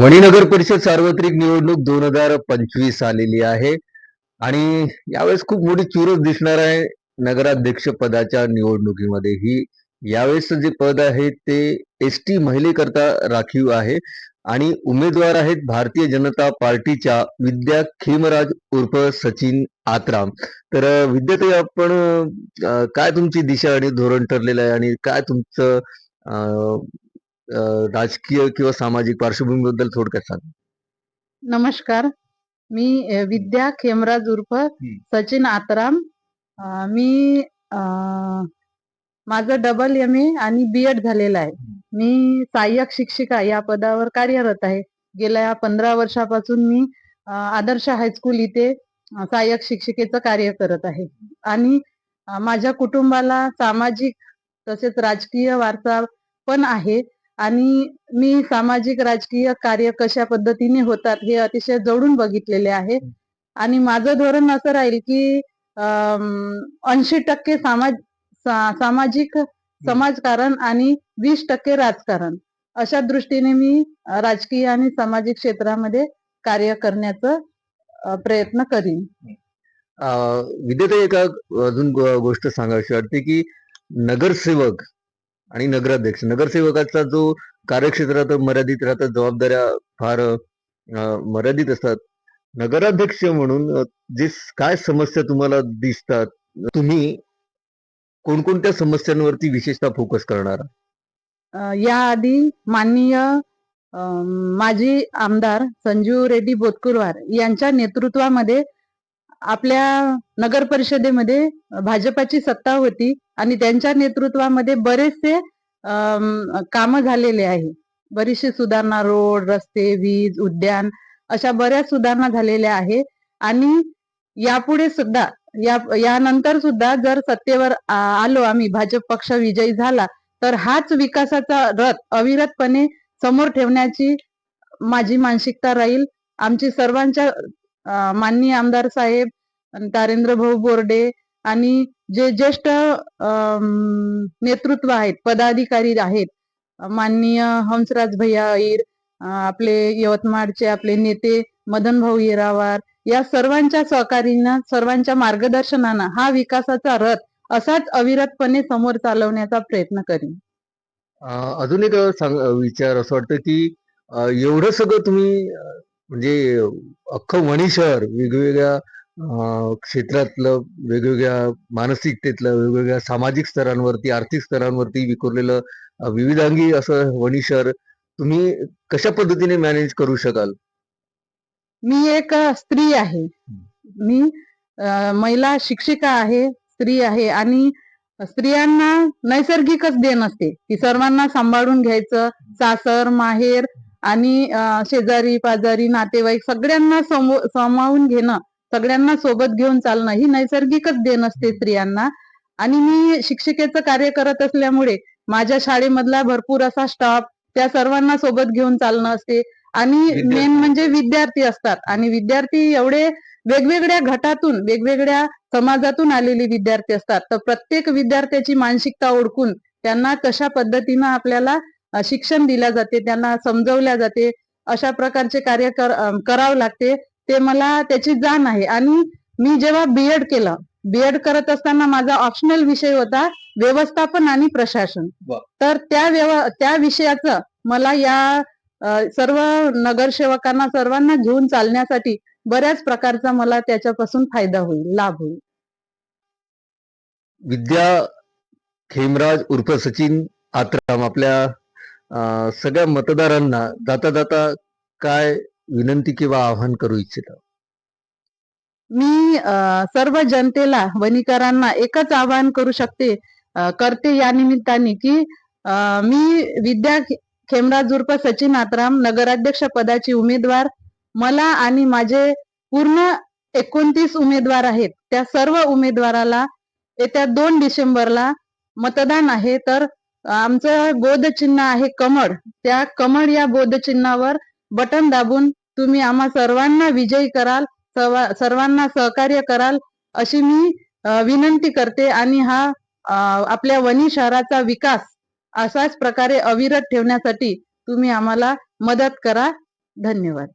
वणी नगर परिषद सार्वत्रिक निवडणूक दोन हजार पंचवीस आलेली आहे. आणि यावेळेस खूप मोठी चुरस दिसणार आहे नगराध्यक्ष पदाच्या निवडणुकीमध्ये ही यावेळेस जे पद आहे ते एस टी महिलेकरता राखीव आहे. आणि उमेदवार आहेत भारतीय जनता पार्टीच्या विद्या खेमराज उर्फ सचिन आत्राम. तर अं, विद्याताई आपण काय तुमची दिशा आणि धोरण ठरलेलं आहे आणि काय तुमचं अं, राजकीय किंवा सामाजिक पार्श्वभूमीबद्दल थोडक्यात सांगा. नमस्कार. मी विद्या खेमराज उर्फ सचिन आतराम. मी माझं डबल एम ए आणि बी एड झालेलं आहे. मी सहाय्यक शिक्षिका या पदावर कार्यरत आहे. गेल्या पंधरा वर्षापासून मी आदर्श हायस्कूल इथे सहाय्यक शिक्षिकेचं कार्य करत आहे. आणि माझ्या कुटुंबाला सामाजिक तसेच राजकीय वारसा पण आहे. आणि मी सामाजिक राजकीय कार्य कशा पद्धतीने होतात हे अतिशय जवळून बघितलेले आहे. आणि माझं धोरण असं राहील की ऐंशी टक्के समाज सा- सामाजिक समाजकारण आणि वीस टक्के राजकारण. अशा दृष्टीने मी राजकीय आणि सामाजिक क्षेत्रामध्ये कार्य करण्याचा प्रयत्न करीन. अं, विद्याताई एका अजून गोष्ट सांगावीशी वाटते की नगरसेवक आणि नगराध्यक्ष. नगरसेवकाचा जो कार्यक्षेत्रात मर्यादित राहतात जबाबदाऱ्या फार मर्यादित असतात. नगराध्यक्ष म्हणून जे काय समस्या तुम्हाला दिसतात? तुम्ही कोणकोणत्या समस्यांवरती विशेषतः फोकस करणार? याआधी माननीय माजी आमदार संजू रेड्डी बोतकुरवार यांच्या नेतृत्वामध्ये आपल्या नगर परिषदेमध्ये भाजपाची सत्ता होती आणि त्यांच्या नेतृत्वामध्ये बरेचसे काम झालेले आहे. बरीचशी सुधारणा रोड रस्ते वीज उद्यान अशा बऱ्याच सुधारणा झालेल्या आहे. आणि यापुढे सुद्धा या यानंतर सुद्धा जर सत्तेवर आलो आम्ही भाजप पक्ष विजयी झाला तर हाच विकासाचा रथ अविरतपणे समोर ठेवण्याची माझी मानसिकता राहील. आमची सर्वांच्या माननीय आमदार साहेब तारेंद्र भाऊ बोर्डे आणि जे ज्येष्ठ नेतृत्व आहेत पदाधिकारी आहेत माननीय हंसराज भैया अहिर आपले यवतमाळचे आपले नेते मदन भाऊ येरावार या सर्वांच्या सहकार्यानं सर्वांच्या मार्गदर्शनानं हा विकासाचा रथ असाच अविरतपणे समोर चालवण्याचा प्रयत्न करीन. अजून एक विचार असं वाटतं की एवढं सगळं तुम्ही म्हणजे अख्खं वणी शहर वेगवेगळ्या क्षेत्रातलं वेगवेगळ्या मानसिकतेतलं वेगवेगळ्या सामाजिक स्तरांवरती आर्थिक स्तरांवरती विखुरलेलं विविधांगी असं वणी शहर तुम्ही कशा पद्धतीने मॅनेज करू शकाल? मी एक स्त्री आहे. मी महिला शिक्षिका आहे स्त्री आहे आणि स्त्रियांना नैसर्गिकच देण असते. की सर्वांना सांभाळून घ्यायचं सासर माहेर आणि शेजारी पाजारी नातेवाईक सगळ्यांना समो- सामावून घेणं सगळ्यांना सोबत घेऊन चालणं ही नैसर्गिकच देण असते स्त्रियांना. आणि मी शिक्षिकेचं कार्य करत असल्यामुळे माझ्या शाळेमधला भरपूर असा स्टाफ त्या सर्वांना सोबत घेऊन चालणं असते. आणि. मेन म्हणजे विद्यार्थी असतात. आणि विद्यार्थी एवढे वेगवेगळ्या गटातून वेगवेगळ्या समाजातून आलेले विद्यार्थी असतात. तर प्रत्येक विद्यार्थ्याची मानसिकता ओळखून त्यांना कशा पद्धतीनं आपल्याला शिक्षण दिल्या जाते त्यांना समजवल्या जाते अशा प्रकारचे कार्य कर- करावं लागते ते मला त्याची जाण आहे. आणि मी जेव्हा बीएड केलं बीएड करत असताना माझा ऑप्शनल विषय होता व्यवस्थापन आणि प्रशासन. तर त्या व्यव त्या विषयाचं मला या सर्व नगरसेवकांना सर्वांना घेऊन चालण्यासाठी बऱ्याच प्रकारचा मला त्याच्यापासून फायदा होईल लाभ होईल. विद्या खेमराज उर्फ सचिन आत्राम आपल्या सगळ्या मतदारांना जाता जाता काय विनंती किंवा आवाहन करू इच्छिता? मी सर्व जनतेला वनीकरांना एकच आवाहन करू शकते करते या निमित्ताने की मी विद्या खेमराज उर्फ सचिन आत्राम नगराध्यक्ष पदाची उमेदवार मला आणि माझे पूर्ण एकोणतीस उमेदवार आहेत. त्या सर्व उमेदवाराला येत्या दोन डिसेंबरला मतदान आहे. तर आमचं बोधचिन्ह आहे कमळ. त्या कमळ या बोधचिन्हावर बटन दाबून तुम्ही आम्हा सर्वांना विजयी कराल सर्वांना सहकार्य कराल अशी मी विनंती करते आणि हा आपल्या वणी शहराचा विकास अशाच प्रकारे अविरत ठेवण्यासाठी तुम्ही आम्हाला मदत करा. धन्यवाद.